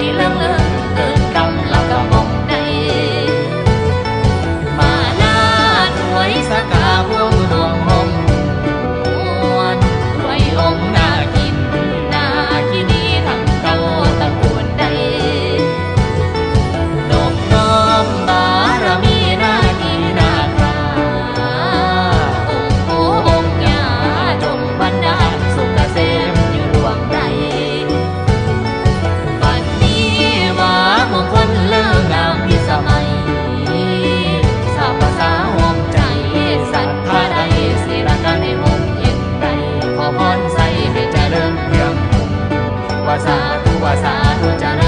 冷冷าสาธุวาสาธุจารา